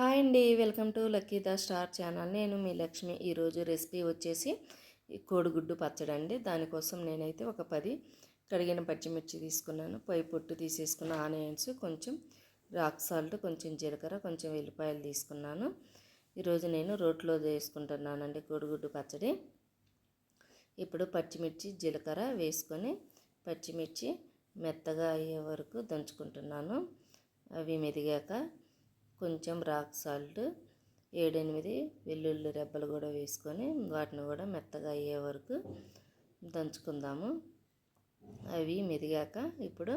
Hi అండి. Welcome to lucky the star channel. నేను మీ లక్ష్మి. ఈరోజు రెసిపీ వచ్చేసి కోడిగుడ్డు పచ్చడి అండి. దానికోసం నేనైతే ఒక పది కడిగిన పచ్చిమిర్చి తీసుకున్నాను. పై పొట్టు తీసేసుకున్న ఆనియన్స్ కొంచెం రాక్ సాల్ట్ కొంచెం జీలకర్ర కొంచెం వెల్లిపాయలు తీసుకున్నాను. ఈరోజు నేను రోట్లో చేసుకుంటున్నానండి కోడిగుడ్డు పచ్చడి. ఇప్పుడు పచ్చిమిర్చి జీలకర్ర వేసుకొని పచ్చిమిర్చి మెత్తగా అయ్యే వరకు దంచుకుంటున్నాను. అవి మెదిగాక కొంచెం రాక్ సాల్ట్ ఏడెనిమిది వెల్లుల్లి రెబ్బలు కూడా వేసుకొని వాటిని కూడా మెత్తగా అయ్యే వరకు దంచుకుందాము. అవి మెదిగాక ఇప్పుడు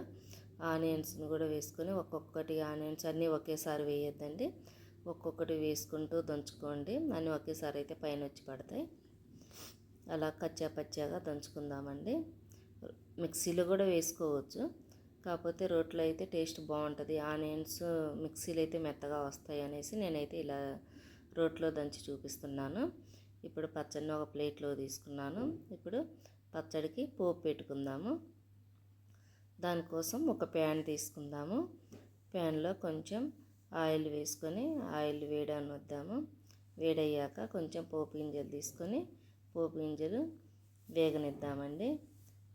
ఆనియన్స్ని కూడా వేసుకొని ఒక్కొక్కటి ఆనియన్స్ అన్నీ ఒకేసారి వేయొద్దండి. ఒక్కొక్కటి వేసుకుంటూ దంచుకోండి. అన్నీ ఒకేసారి అయితే పైన వచ్చి పడతాయి. అలా కచ్చా పచ్చాగా దంచుకుందామండి. మిక్సీలో కూడా వేసుకోవచ్చు. కాకపోతే రోట్లో అయితే టేస్ట్ బాగుంటుంది. ఆనియన్స్ మిక్సీలో అయితే మెత్తగా వస్తాయి అనేసి నేనైతే ఇలా రోట్లో దంచి చూపిస్తున్నాను. ఇప్పుడు పచ్చడిని ఒక ప్లేట్లో తీసుకున్నాను. ఇప్పుడు పచ్చడికి పోపు పెట్టుకుందాము. దానికోసం ఒక ప్యాన్ తీసుకుందాము. ప్యాన్లో కొంచెం ఆయిల్ వేసుకొని ఆయిల్ వేడని వద్దాము వేడయ్యాక కొంచెం పోపు గింజలు తీసుకొని పోపు గింజలు వేగనిద్దామండి.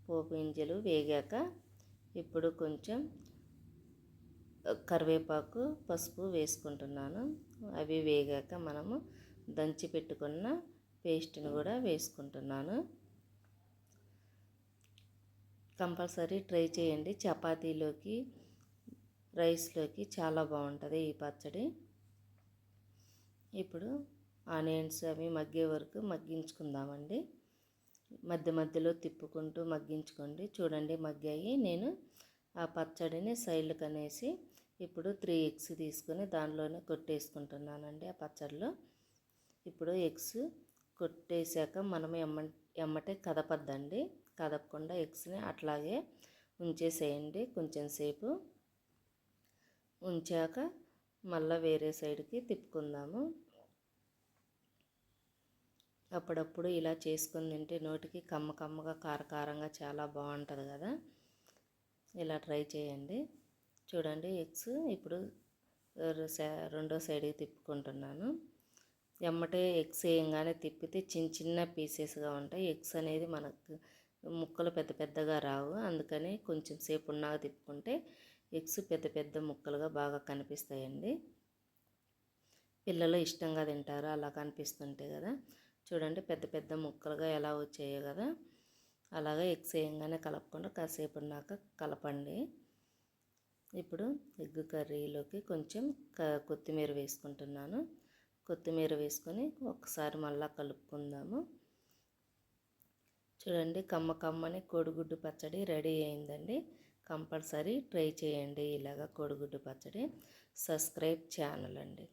పోపు గింజలు వేగాక ఇప్పుడు కొంచెం కరివేపాకు పసుపు వేసుకుంటున్నాను. అవి వేగాక మనము దంచి పెట్టుకున్న పేస్ట్ని కూడా వేసుకుంటున్నాను. కంపల్సరీ ట్రై చేయండి. చపాతీలోకి రైస్లోకి చాలా బాగుంటుంది ఈ పచ్చడి. ఇప్పుడు ఆనియన్స్ అవి మగ్గే వరకు మగ్గించుకుందామండి. మధ్య మధ్యలో తిప్పుకుంటూ మగ్గించుకోండి. చూడండి మగ్గాయి. నేను ఆ పచ్చడిని సైడ్కి అనేసి ఇప్పుడు త్రీ ఎగ్స్ తీసుకొని దానిలోనే కొట్టేసుకుంటున్నానండి ఆ పచ్చడిలో. ఇప్పుడు ఎగ్స్ కొట్టేశాక మనం ఎమ్మ ఎమ్మటే కదపద్దండి. కదపకుండా ఎగ్స్ని అట్లాగే ఉంచేసేయండి కొంచెం సేపు. ఉంచాక మళ్ళీ వేరే సైడ్కి తిప్పుకుందాము. అప్పుడప్పుడు ఇలా చేసుకుని తింటే నోటికి కమ్మ కమ్మగా కారకారంగా చాలా బాగుంటుంది కదా. ఇలా ట్రై చేయండి. చూడండి ఎగ్స్ ఇప్పుడు రెండో సైడ్కి తిప్పుకుంటున్నాను. ఎమ్మటే ఎగ్స్ వేయంగానే తిప్పితే చిన్న చిన్న పీసెస్గా ఉంటాయి. ఎగ్స్ అనేది మనకు ముక్కలు పెద్ద పెద్దగా రావు. అందుకని కొంచెం సేపు ఉన్నాక తిప్పుకుంటే ఎగ్స్ పెద్ద పెద్ద ముక్కలుగా బాగా కనిపిస్తాయండి. పిల్లలు ఇష్టంగా తింటారు. అలా కనిపిస్తుంటే కదా. చూడండి పెద్ద పెద్ద ముక్కలుగా ఎలా వచ్చాయో కదా. అలాగే ఎగ్సేయంగానే కలపకుండా కాసేపు ఉన్నాక కలపండి. ఇప్పుడు ఎగ్ కర్రీలోకి కొంచెం కొత్తిమీర వేసుకుంటున్నాను. కొత్తిమీర వేసుకొని ఒకసారి మళ్ళీ కలుపుకుందాము. చూడండి కమ్మ కమ్మని కోడిగుడ్డు పచ్చడి రెడీ అయిందండి. కంపల్సరీ ట్రై చేయండి ఇలాగ కోడిగుడ్డు పచ్చడి. సబ్స్క్రైబ్ ఛానల్ అండి.